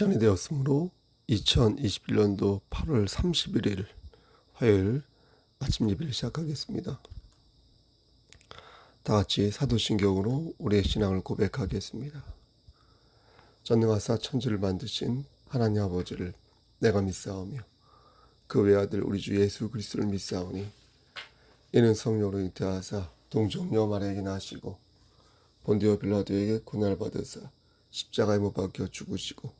시간이 되었으므로 2021년도 8월 31일 화요일 아침 예배를 시작하겠습니다. 다 같이 사도신경으로 우리의 신앙을 고백하겠습니다. 전능하사 천지를 만드신 하나님 아버지를 내가 믿사오며 그 외아들 우리 주 예수 그리스도를 믿사오니 이는 성령으로 잉태하사 동정녀 마리아에게 나시고 본디오 빌라도에게 고난을 받으사 십자가에 못 박혀 죽으시고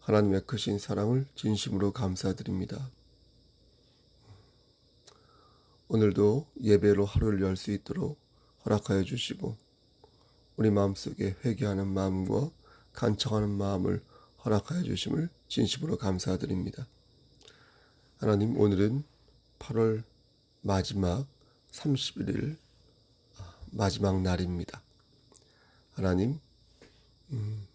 하나님의 크신 사랑을 진심으로 감사드립니다. 오늘도 예배로 하루를 열 수 있도록 허락하여 주시고 우리 마음속에 회개하는 마음과 간청하는 마음을 허락하여 주심을 진심으로 감사드립니다. 하나님 오늘은 8월 마지막 31일 아, 마지막 날입니다. 하나님 음,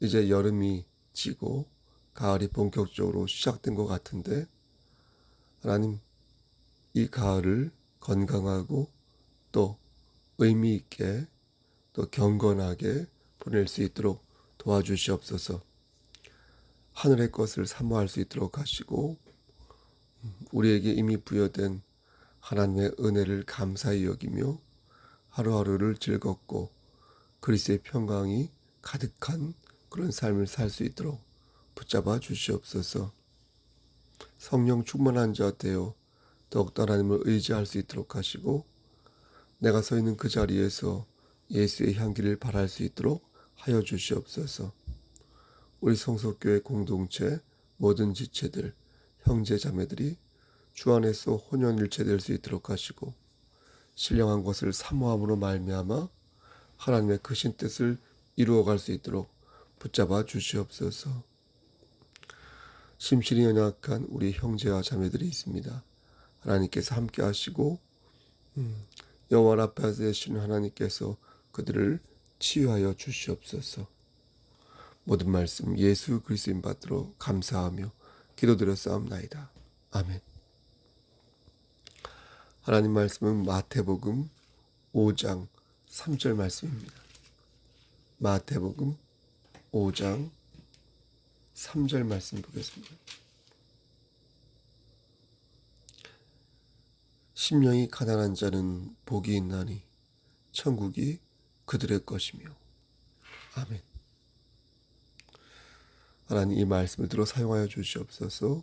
이제 여름이 지고 가을이 본격적으로 시작된 것 같은데 하나님 이 가을을 건강하고 또 의미 있게 또 경건하게 보낼 수 있도록 도와주시옵소서. 하늘의 것을 사모할 수 있도록 하시고 우리에게 이미 부여된 하나님의 은혜를 감사히 여기며 하루하루를 즐겁고 그리스의 평강이 가득한 그런 삶을 살 수 있도록 붙잡아 주시옵소서. 성령 충만한 자 되어 더욱더 하나님을 의지할 수 있도록 하시고 내가 서 있는 그 자리에서 예수의 향기를 발할 수 있도록 하여 주시옵소서. 우리 성속교회 공동체 모든 지체들 형제 자매들이 주 안에서 혼연일체 될 수 있도록 하시고 신령한 것을 사모함으로 말미암아 하나님의 크신 뜻을 이루어갈 수 있도록 붙잡아 주시옵소서. 심신이 연약한 우리 형제와 자매들이 있습니다. 하나님께서 함께 하시고 음, 여호와 앞에 계시는 하나님께서 그들을 치유하여 주시옵소서. 모든 말씀 예수 그리스도인 받들어 감사하며 기도드려 싸움나이다. 아멘. 하나님 말씀은 마태복음 5장 3절 말씀입니다. 마태복음 5장 3절 말씀 보겠습니다. 심령이 가난한 자는 복이 있나니 천국이 그들의 것이며 아멘. 하나님 이 말씀을 들어 사용하여 주시옵소서.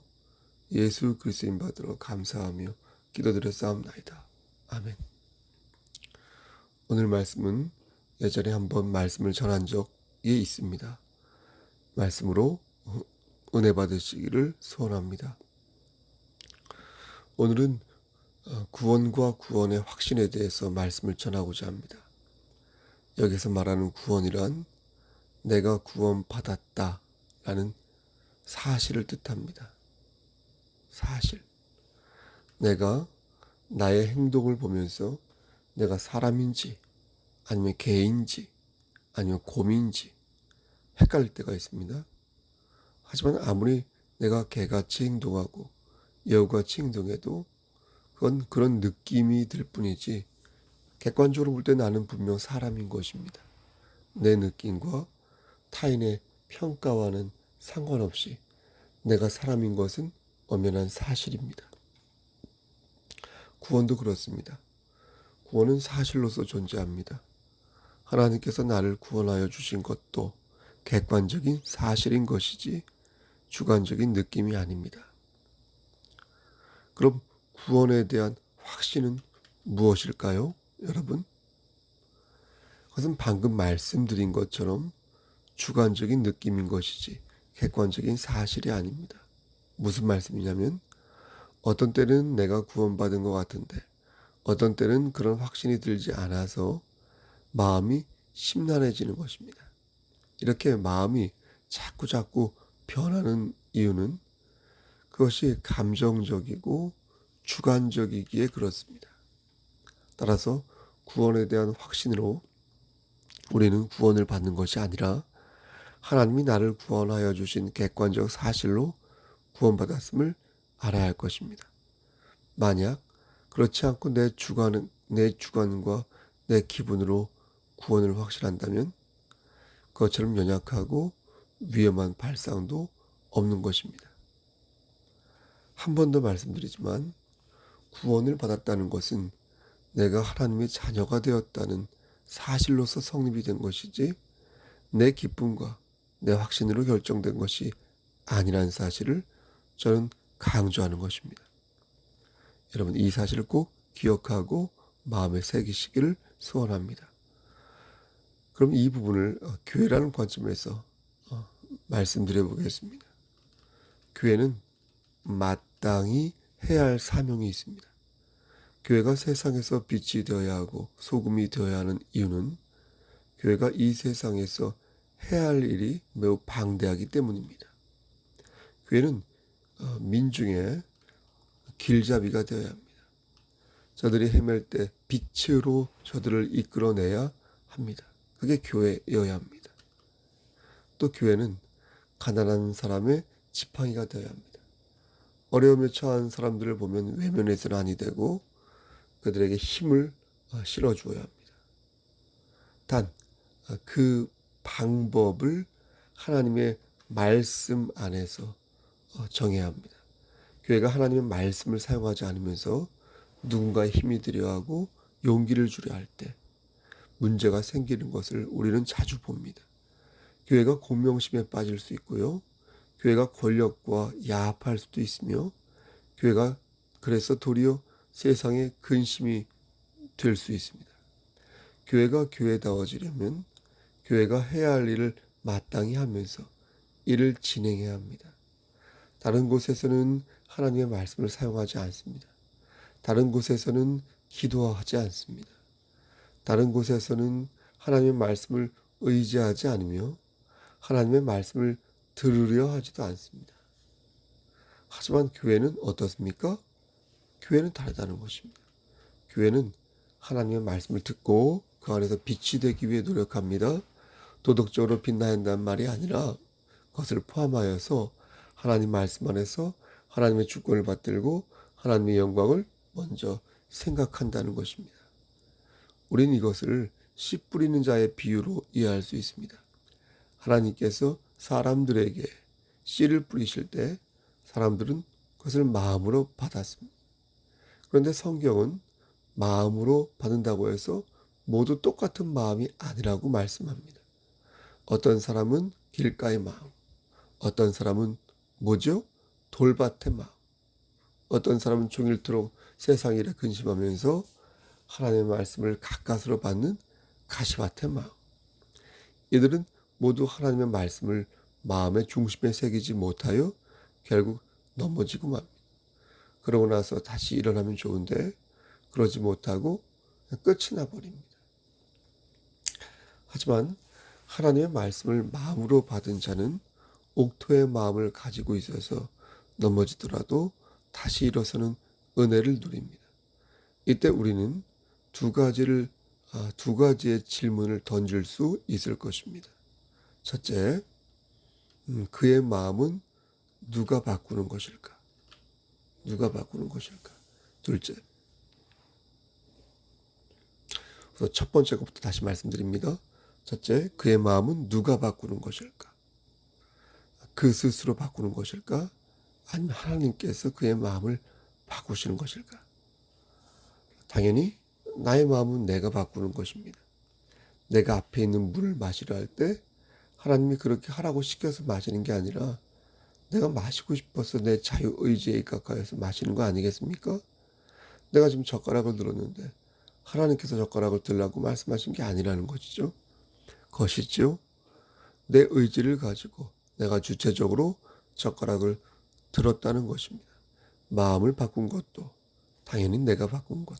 예수 그리스도인 받들어 감사하며 기도드려 싸움나이다. 아멘. 오늘 말씀은 예전에 한번 말씀을 전한 적이 있습니다. 말씀으로 은혜 받으시기를 소원합니다. 오늘은 구원과 구원의 확신에 대해서 말씀을 전하고자 합니다. 여기서 말하는 구원이란 내가 구원받았다 라는 사실을 뜻합니다. 사실. 내가 나의 행동을 보면서 내가 사람인지 아니면 개인지 아니면 곰인지 헷갈릴 때가 있습니다. 하지만 아무리 내가 개같이 행동하고 여우같이 행동해도 그건 그런 느낌이 들 뿐이지 객관적으로 볼 때 나는 분명 사람인 것입니다. 내 느낌과 타인의 평가와는 상관없이 내가 사람인 것은 엄연한 사실입니다. 구원도 그렇습니다. 구원은 사실로서 존재합니다. 하나님께서 나를 구원하여 주신 것도 객관적인 사실인 것이지 주관적인 느낌이 아닙니다. 그럼 구원에 대한 확신은 무엇일까요? 여러분? 그것은 방금 말씀드린 것처럼 주관적인 느낌인 것이지 객관적인 사실이 아닙니다. 무슨 말씀이냐면 어떤 때는 내가 구원받은 것 같은데 어떤 때는 그런 확신이 들지 않아서 마음이 심란해지는 것입니다. 이렇게 마음이 자꾸 자꾸 변하는 이유는 그것이 감정적이고 주관적이기에 그렇습니다. 따라서 구원에 대한 확신으로 우리는 구원을 받는 것이 아니라 하나님이 나를 구원하여 주신 객관적 사실로 구원받았음을 알아야 할 것입니다. 만약 그렇지 않고 내 주관은 내 주관과 내 기분으로 구원을 확신한다면 그것처럼 연약하고 위험한 발상도 없는 것입니다. 한 번 더 말씀드리지만 구원을 받았다는 것은 내가 하나님의 자녀가 되었다는 사실로서 성립이 된 것이지 내 기쁨과 내 확신으로 결정된 것이 아니라는 사실을 저는 강조하는 것입니다. 여러분 이 사실을 꼭 기억하고 마음에 새기시기를 소원합니다. 그럼 이 부분을 어, 교회라는 관점에서 어, 말씀드려 보겠습니다. 교회는 마땅히 해야 할 사명이 있습니다. 교회가 세상에서 빛이 되어야 하고 소금이 되어야 하는 이유는 교회가 이 세상에서 해야 할 일이 매우 방대하기 때문입니다. 교회는 어, 민중의 길잡이가 되어야 합니다. 저들이 헤맬 때 빛으로 저들을 이끌어내야 합니다. 그게 교회여야 합니다. 또 교회는 가난한 사람의 지팡이가 되어야 합니다. 어려움에 처한 사람들을 보면 외면해서는 아니 되고 그들에게 힘을 어, 실어주어야 합니다. 단, 어, 그 방법을 하나님의 말씀 안에서 어, 정해야 합니다. 교회가 하나님의 말씀을 사용하지 않으면서 누군가의 힘이 들여 하고 용기를 주려 할 때 문제가 생기는 것을 우리는 자주 봅니다. 교회가 공명심에 빠질 수 있고요. 교회가 권력과 야합할 수도 있으며 교회가 그래서 도리어 세상의 근심이 될 수 있습니다. 교회가 교회다워지려면 교회가 해야 할 일을 마땅히 하면서 일을 진행해야 합니다. 다른 곳에서는 하나님의 말씀을 사용하지 않습니다. 다른 곳에서는 기도하지 않습니다. 다른 곳에서는 하나님의 말씀을 의지하지 않으며 하나님의 말씀을 들으려 하지도 않습니다. 하지만 교회는 어떻습니까? 교회는 다르다는 것입니다. 교회는 하나님의 말씀을 듣고 그 안에서 빛이 되기 위해 노력합니다. 도덕적으로 빛나야 한다는 말이 아니라 그것을 포함하여서 하나님 말씀 안에서 하나님의 주권을 받들고 하나님의 영광을 먼저 생각한다는 것입니다. 우리는 이것을 씨 뿌리는 자의 비유로 이해할 수 있습니다. 하나님께서 사람들에게 씨를 뿌리실 때 사람들은 그것을 마음으로 받았습니다. 그런데 성경은 마음으로 받는다고 해서 모두 똑같은 마음이 아니라고 말씀합니다. 어떤 사람은 길가의 마음, 어떤 사람은 뭐죠? 돌밭의 마음. 어떤 사람은 종일토록 세상 일에 근심하면서 하나님의 말씀을 가까스로 받는 가시밭의 마음. 이들은 모두 하나님의 말씀을 마음의 중심에 새기지 못하여 결국 넘어지고 맙니다. 그러고 나서 다시 일어나면 좋은데 그러지 못하고 끝이 나버립니다. 하지만 하나님의 말씀을 마음으로 받은 자는 옥토의 마음을 가지고 있어서 넘어지더라도 다시 일어서는 은혜를 누립니다. 이때 우리는 두 가지를 아, 두 가지의 질문을 던질 수 있을 것입니다. 첫째, 음, 그의 마음은 누가 바꾸는 것일까? 누가 바꾸는 것일까? 둘째, 그래서 첫 번째 것부터 다시 말씀드립니다. 첫째, 그의 마음은 누가 바꾸는 것일까? 그 스스로 바꾸는 것일까? 아니면 하나님께서 그의 마음을 바꾸시는 것일까? 당연히 나의 마음은 내가 바꾸는 것입니다. 내가 앞에 있는 물을 마시려 할 때 하나님이 그렇게 하라고 시켜서 마시는 게 아니라 내가 마시고 싶어서 내 자유 의지에 입각하여서 마시는 거 아니겠습니까? 내가 지금 젓가락을 들었는데 하나님께서 젓가락을 들라고 말씀하신 게 아니라는 것이죠. 것이죠. 내 의지를 가지고 내가 주체적으로 젓가락을 들었다는 것입니다. 마음을 바꾼 것도 당연히 내가 바꾼 것,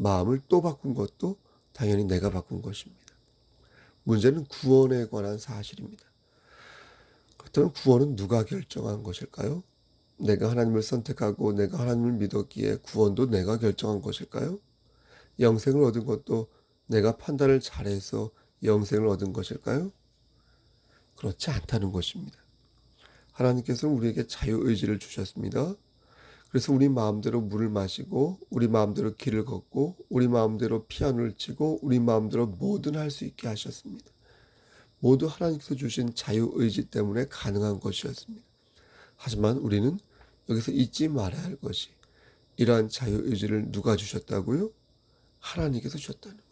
마음을 또 바꾼 것도 당연히 내가 바꾼 것입니다. 문제는 구원에 관한 사실입니다. 그렇다면 구원은 누가 결정한 것일까요? 내가 하나님을 선택하고 내가 하나님을 믿었기에 구원도 내가 결정한 것일까요? 영생을 얻은 것도 내가 판단을 잘해서 영생을 얻은 것일까요? 그렇지 않다는 것입니다. 하나님께서는 우리에게 자유의지를 주셨습니다. 그래서 우리 마음대로 물을 마시고, 우리 마음대로 길을 걷고, 우리 마음대로 피아노를 치고, 우리 마음대로 뭐든 할 수 있게 하셨습니다. 모두 하나님께서 주신 자유의지 때문에 가능한 것이었습니다. 하지만 우리는 여기서 잊지 말아야 할 것이 이러한 자유의지를 누가 주셨다고요? 하나님께서 주셨다는 거예요.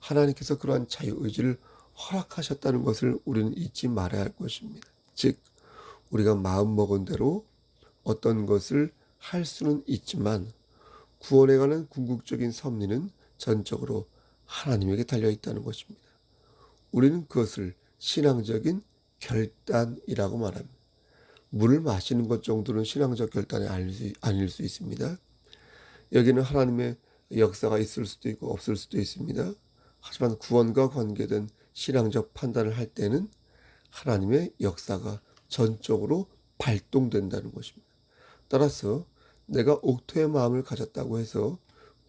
하나님께서 그러한 자유의지를 허락하셨다는 것을 우리는 잊지 말아야 할 것입니다. 즉, 우리가 마음먹은 대로 어떤 것을 할 수는 있지만 구원에 관한 궁극적인 섭리는 전적으로 하나님에게 달려 있다는 것입니다. 우리는 그것을 신앙적인 결단이라고 말합니다. 물을 마시는 것 정도는 신앙적 결단이 아닐 수, 있습니다. 여기는 하나님의 역사가 있을 수도 있고 없을 수도 있습니다. 하지만 구원과 관계된 신앙적 판단을 할 때는 하나님의 역사가 전적으로 발동된다는 것입니다. 따라서 내가 옥토의 마음을 가졌다고 해서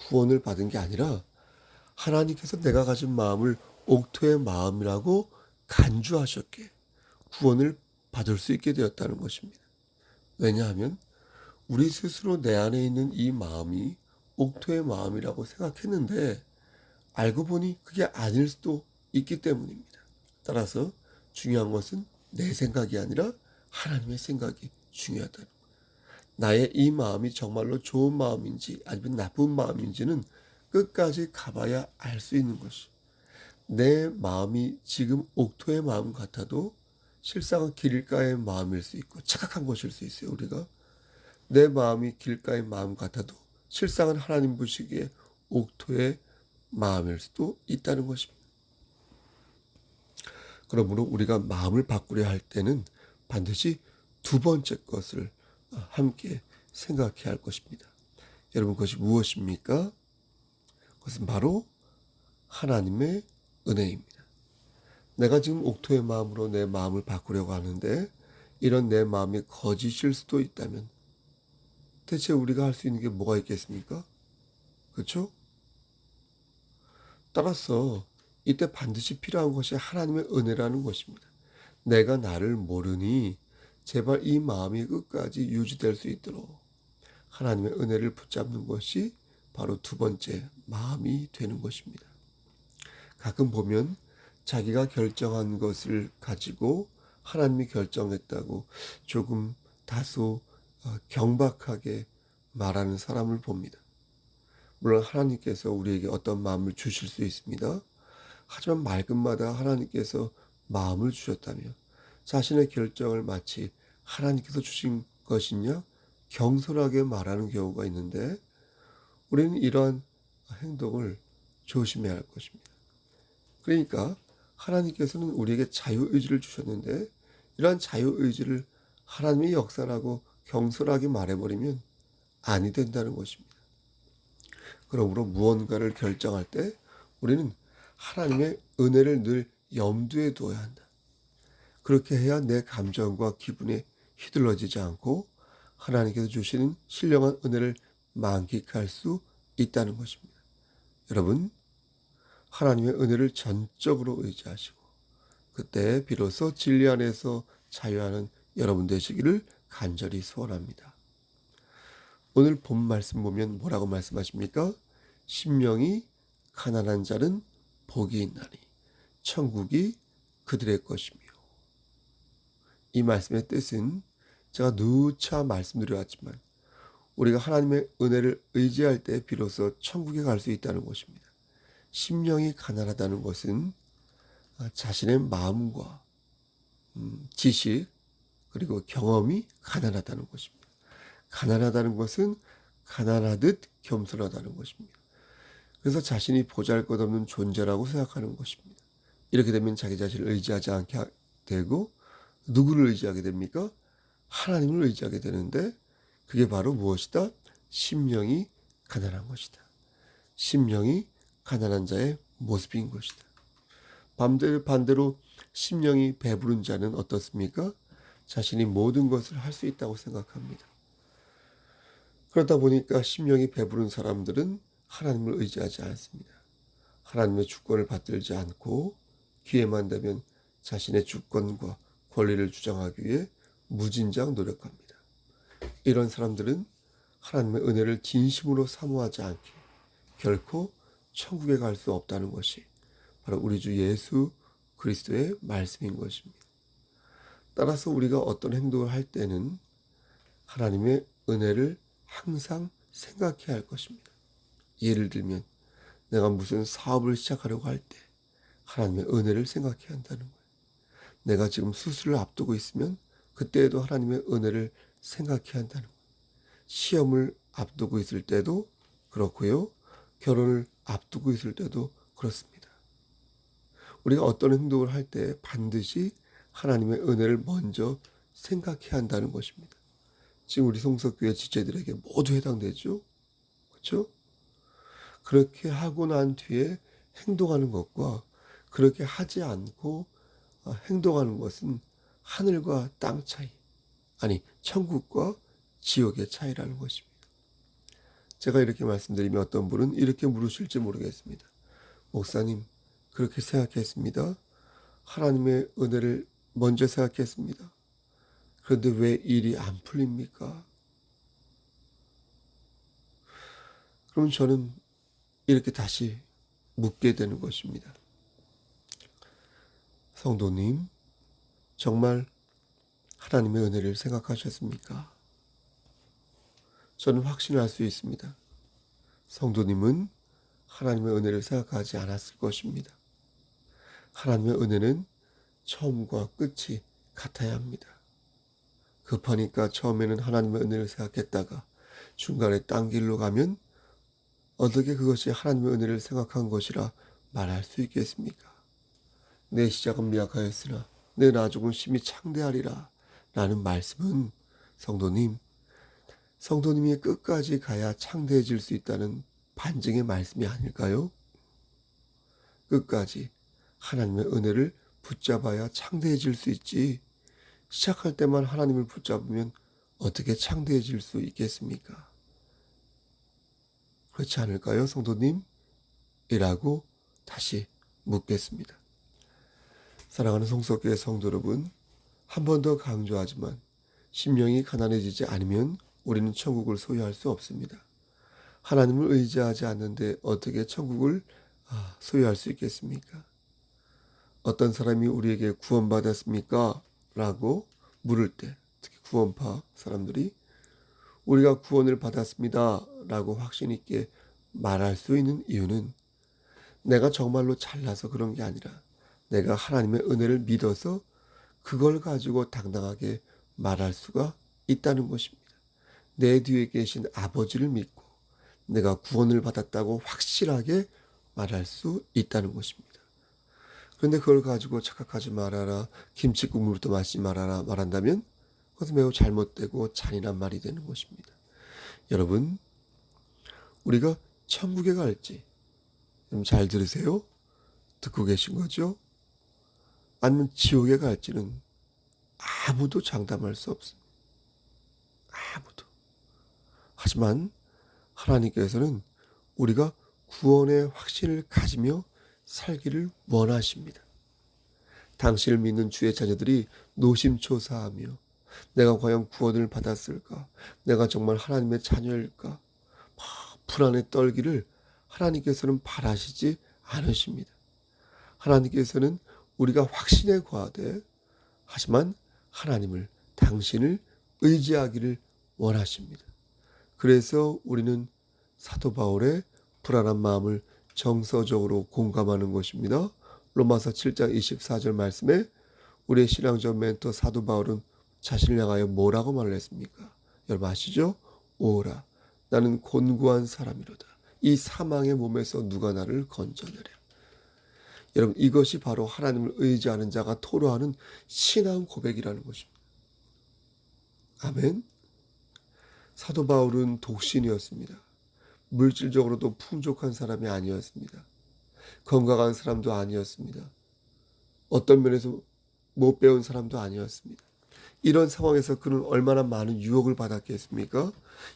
구원을 받은 게 아니라 하나님께서 내가 가진 마음을 옥토의 마음이라고 간주하셨기에 구원을 받을 수 있게 되었다는 것입니다. 왜냐하면 우리 스스로 내 안에 있는 이 마음이 옥토의 마음이라고 생각했는데 알고 보니 그게 아닐 수도 있기 때문입니다. 따라서 중요한 것은 내 생각이 아니라 하나님의 생각이 중요하다는. 나의 이 마음이 정말로 좋은 마음인지 아니면 나쁜 마음인지는 끝까지 가봐야 알 수 있는 것이. 내 마음이 지금 옥토의 마음 같아도 실상은 길가의 마음일 수 있고 착각한 것일 수 있어요. 우리가 내 마음이 길가의 마음 같아도 실상은 하나님 보시기에 옥토의 마음일 수도 있다는 것입니다. 그러므로 우리가 마음을 바꾸려 할 때는 반드시 두 번째 것을 함께 생각해야 할 것입니다. 여러분 그것이 무엇입니까? 그것은 바로 하나님의 은혜입니다. 내가 지금 옥토의 마음으로 내 마음을 바꾸려고 하는데 이런 내 마음이 거짓일 수도 있다면 대체 우리가 할 수 있는 게 뭐가 있겠습니까? 그렇죠? 따라서 이때 반드시 필요한 것이 하나님의 은혜라는 것입니다. 내가 나를 모르니 제발 이 마음이 끝까지 유지될 수 있도록 하나님의 은혜를 붙잡는 것이 바로 두 번째 마음이 되는 것입니다. 가끔 보면 자기가 결정한 것을 가지고 하나님이 결정했다고 조금 다소 어, 경박하게 말하는 사람을 봅니다. 물론 하나님께서 우리에게 어떤 마음을 주실 수 있습니다. 하지만 말끝마다 하나님께서 마음을 주셨다면 자신의 결정을 마치 하나님께서 주신 것이냐 경솔하게 말하는 경우가 있는데 우리는 이러한 행동을 조심해야 할 것입니다. 그러니까 하나님께서는 우리에게 자유의지를 주셨는데 이러한 자유의지를 하나님의 역사라고 경솔하게 말해버리면 아니 된다는 것입니다. 그러므로 무언가를 결정할 때 우리는 하나님의 은혜를 늘 염두에 두어야 한다. 그렇게 해야 내 감정과 기분에 휘둘러지지 않고 하나님께서 주시는 신령한 은혜를 만끽할 수 있다는 것입니다. 여러분, 하나님의 은혜를 전적으로 의지하시고 그때 비로소 진리 안에서 자유하는 여러분 되시기를 간절히 소원합니다. 오늘 본 말씀 보면 뭐라고 말씀하십니까? 심령이 가난한 자는 복이 있나니 천국이 그들의 것이며 이 말씀의 뜻은 제가 누차 말씀드려왔지만 우리가 하나님의 은혜를 의지할 때 비로소 천국에 갈 수 있다는 것입니다. 심령이 가난하다는 것은 자신의 마음과 음, 지식 그리고 경험이 가난하다는 것입니다. 가난하다는 것은 가난하듯 겸손하다는 것입니다. 그래서 자신이 보잘것없는 존재라고 생각하는 것입니다. 이렇게 되면 자기 자신을 의지하지 않게 되고 누구를 의지하게 됩니까? 하나님을 의지하게 되는데 그게 바로 무엇이다? 심령이 가난한 것이다. 심령이 가난한 자의 모습인 것이다. 반대로, 반대로 심령이 배부른 자는 어떻습니까? 자신이 모든 것을 할 수 있다고 생각합니다. 그러다 보니까 심령이 배부른 사람들은 하나님을 의지하지 않습니다. 하나님의 주권을 받들지 않고 기회만 되면 자신의 주권과 권리를 주장하기 위해 무진장 노력합니다. 이런 사람들은 하나님의 은혜를 진심으로 사모하지 않기 결코 천국에 갈 수 없다는 것이 바로 우리 주 예수 그리스도의 말씀인 것입니다. 따라서 우리가 어떤 행동을 할 때는 하나님의 은혜를 항상 생각해야 할 것입니다. 예를 들면 내가 무슨 사업을 시작하려고 할 때 하나님의 은혜를 생각해야 한다는 거예요. 내가 지금 수술을 앞두고 있으면 그때에도 하나님의 은혜를 생각해야 한다는 거예요. 시험을 앞두고 있을 때도 그렇고요. 결혼을 앞두고 있을 때도 그렇습니다. 우리가 어떤 행동을 할 때 반드시 하나님의 은혜를 먼저 생각해야 한다는 것입니다. 지금 우리 송석교회 지체들에게 모두 해당되죠. 그렇죠? 그렇게 하고 난 뒤에 행동하는 것과 그렇게 하지 않고 어, 행동하는 것은 하늘과 땅 차이, 아니 천국과 지옥의 차이라는 것입니다. 제가 이렇게 말씀드리면 어떤 분은 이렇게 물으실지 모르겠습니다. 목사님, 그렇게 생각했습니다. 하나님의 은혜를 먼저 생각했습니다. 그런데 왜 일이 안 풀립니까? 그럼 저는 이렇게 다시 묻게 되는 것입니다. 성도님, 정말 하나님의 은혜를 생각하셨습니까? 저는 확신할 수 있습니다. 성도님은 하나님의 은혜를 생각하지 않았을 것입니다. 하나님의 은혜는 처음과 끝이 같아야 합니다. 급하니까 처음에는 하나님의 은혜를 생각했다가 중간에 딴 길로 가면 어떻게 그것이 하나님의 은혜를 생각한 것이라 말할 수 있겠습니까? 내 시작은 미약하였으나 내 나중은 심히 창대하리라 라는 말씀은 성도님, 성도님이 끝까지 가야 창대해질 수 있다는 반증의 말씀이 아닐까요? 끝까지 하나님의 은혜를 붙잡아야 창대해질 수 있지. 시작할 때만 하나님을 붙잡으면 어떻게 창대해질 수 있겠습니까? 그렇지 않을까요, 성도님? 이라고 다시 묻겠습니다. 사랑하는 성석교의 성도 여러분, 한 번 더 강조하지만 심령이 가난해지지 않으면 우리는 천국을 소유할 수 없습니다. 하나님을 의지하지 않는데 어떻게 천국을 아, 소유할 수 있겠습니까? 어떤 사람이 우리에게 구원받았습니까? 라고 물을 때 특히 구원파 사람들이 우리가 구원을 받았습니다. 라고 확신 있게 말할 수 있는 이유는 내가 정말로 잘나서 그런 게 아니라 내가 하나님의 은혜를 믿어서 그걸 가지고 당당하게 말할 수가 있다는 것입니다. 내 뒤에 계신 아버지를 믿고 내가 구원을 받았다고 확실하게 말할 수 있다는 것입니다. 그런데 그걸 가지고 착각하지 말아라. 김치 국물부터 마시지 말아라. 말한다면 그것은 매우 잘못되고 잔인한 말이 되는 것입니다. 여러분, 우리가 천국에 갈지 좀 잘 들으세요. 듣고 계신 거죠? 아니면 지옥에 갈지는 아무도 장담할 수 없습니다. 아무도. 하지만 하나님께서는 우리가 구원의 확신을 가지며 살기를 원하십니다. 당신을 믿는 주의 자녀들이 노심초사하며 내가 과연 구원을 받았을까? 내가 정말 하나님의 자녀일까? 막 불안에 떨기를 하나님께서는 바라시지 않으십니다. 하나님께서는 우리가 확신에 과하되 하지만 하나님을 당신을 의지하기를 원하십니다. 그래서 우리는 사도 바울의 불안한 마음을 정서적으로 공감하는 것입니다. 로마서 7장 24절 말씀에 우리의 신앙적 멘토 사도 바울은 자신을 향하여 뭐라고 말을 했습니까? 여러분 아시죠? 오라 나는 곤고한 사람이로다. 이 사망의 몸에서 누가 나를 건져내랴. 여러분 이것이 바로 하나님을 의지하는 자가 토로하는 신앙 고백이라는 것입니다. 아멘. 사도 바울은 독신이었습니다. 물질적으로도 풍족한 사람이 아니었습니다. 건강한 사람도 아니었습니다. 어떤 면에서 못 배운 사람도 아니었습니다. 이런 상황에서 그는 얼마나 많은 유혹을 받았겠습니까?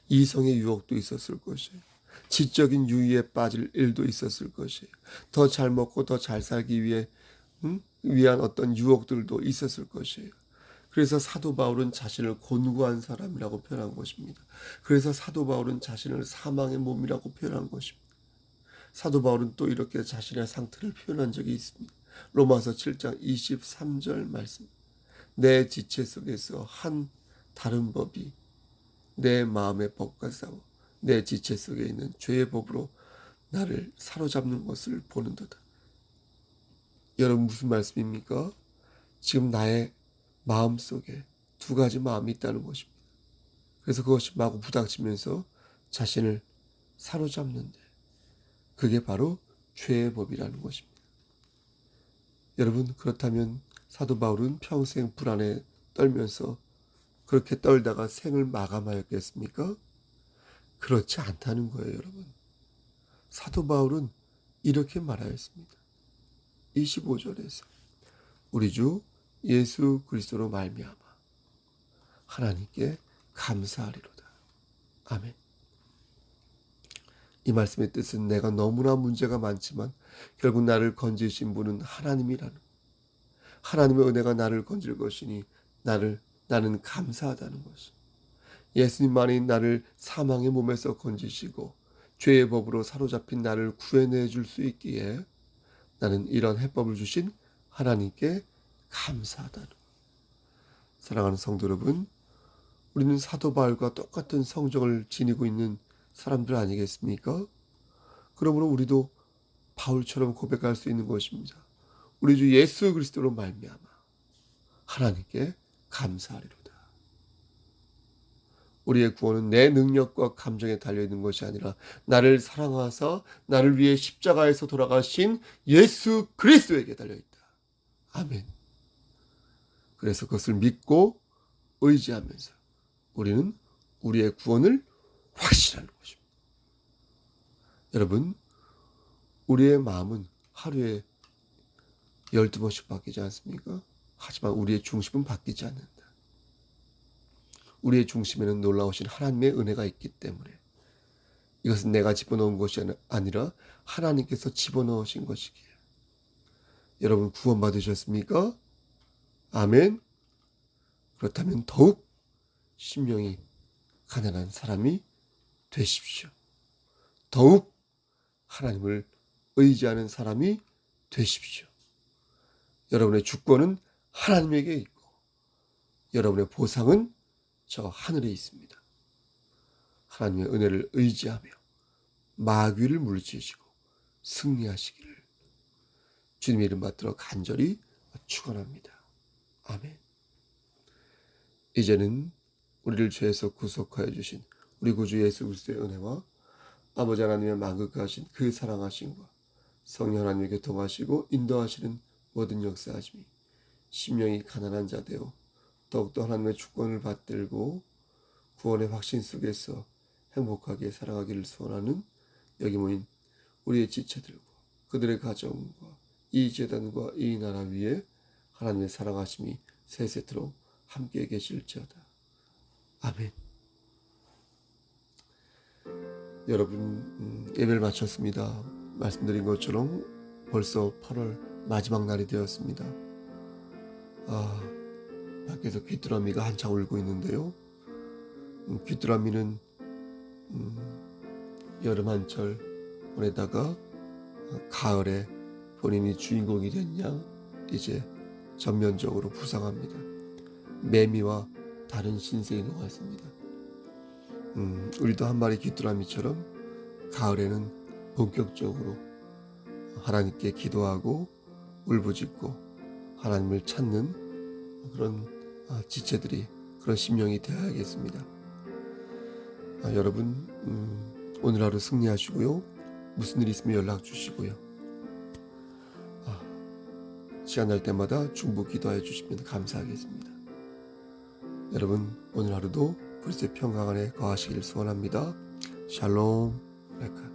이성의 유혹도 있었을 것이에요. 지적인 유의에 빠질 일도 있었을 것이에요. 더 잘 먹고 더 잘 살기 위해 음? 위한 어떤 유혹들도 있었을 것이에요. 그래서 사도 바울은 자신을 곤고한 사람이라고 표현한 것입니다. 그래서 사도 바울은 자신을 사망의 몸이라고 표현한 것입니다. 사도 바울은 또 이렇게 자신의 상태를 표현한 적이 있습니다. 로마서 7장 23절 말씀. 내 지체 속에서 한 다른 법이 내 마음의 법과 싸워 내 지체 속에 있는 죄의 법으로 나를 사로잡는 것을 보는도다. 여러분 무슨 말씀입니까? 지금 나의 마음 속에 두 가지 마음이 있다는 것입니다. 그래서 그것이 마구 부닥치면서 자신을 사로잡는데 그게 바로 죄의 법이라는 것입니다. 여러분 그렇다면 사도 바울은 평생 불안에 떨면서 그렇게 떨다가 생을 마감하였겠습니까? 그렇지 않다는 거예요, 여러분. 사도 바울은 이렇게 말하였습니다. 25절에서 우리 주 예수 그리스도로 말미암아 하나님께 감사하리로다. 아멘. 이 말씀의 뜻은 내가 너무나 문제가 많지만 결국 나를 건지신 분은 하나님이라는 하나님의 은혜가 나를 건질 것이니 나를 나는 감사하다는 것이 예수님만이 나를 사망의 몸에서 건지시고 죄의 법으로 사로잡힌 나를 구해내 줄 수 있기에 나는 이런 해법을 주신 하나님께 감사하다는 사랑하는 성도 여러분 우리는 사도 바울과 똑같은 성정을 지니고 있는 사람들 아니겠습니까? 그러므로 우리도 바울처럼 고백할 수 있는 것입니다. 우리 주 예수 그리스도로 말미암아 하나님께 감사하리로다. 우리의 구원은 내 능력과 감정에 달려 있는 것이 아니라 나를 사랑하사 나를 위해 십자가에서 돌아가신 예수 그리스도에게 달려 있다. 아멘. 그래서 그것을 믿고 의지하면서 우리는 우리의 구원을 확신하는 것입니다. 여러분, 우리의 마음은 하루에 12번씩 바뀌지 않습니까? 하지만 우리의 중심은 바뀌지 않는다. 우리의 중심에는 놀라우신 하나님의 은혜가 있기 때문에 이것은 내가 집어넣은 것이 아니라 하나님께서 집어넣으신 것이기에 여러분 구원 받으셨습니까? 아멘. 그렇다면 더욱 심령이 가난한 사람이 되십시오. 더욱 하나님을 의지하는 사람이 되십시오. 여러분의 주권은 하나님에게 있고 여러분의 보상은 저 하늘에 있습니다. 하나님의 은혜를 의지하며 마귀를 물리치시고 승리하시기를 주님의 이름 받들어 간절히 축원합니다. 아멘. 이제는 우리를 죄에서 구속하여 주신 우리 구주 예수 그리스도의 은혜와 아버지 하나님의 만극하신 그 사랑하심과 성령 하나님의 교통하시고 인도하시는 모든 역사하심이 심령이 가난한 자 되어 더욱더 하나님의 주권을 받들고 구원의 확신 속에서 행복하게 살아가기를 소원하는 여기 모인 우리의 지체들과 그들의 가정과 이 재단과 이 나라 위에 하나님의 사랑하심이 세세토록 함께 계실지어다. 아멘. 여러분 음, 예배를 마쳤습니다. 말씀드린 것처럼 벌써 8월 마지막 날이 되었습니다. 아, 밖에서 귀뚜라미가 한창 울고 있는데요. 음, 귀뚜라미는 음, 여름 한철 보내다가 가을에 본인이 주인공이 됐냐 이제 전면적으로 부상합니다. 매미와 다른 신세인 것 같습니다. 음, 우리도 한 마리 귀뚜라미처럼 가을에는 본격적으로 하나님께 기도하고 울부짖고 하나님을 찾는 그런 아, 지체들이 그런 심령이 되어야겠습니다. 아, 여러분 음, 오늘 하루 승리하시고요. 무슨 일 있으면 연락 주시고요. 아, 시간 날 때마다 중보 기도해 주시면 감사하겠습니다. 여러분 오늘 하루도 그리스도의 평강 안에 거하시길 소원합니다. 샬롬 레카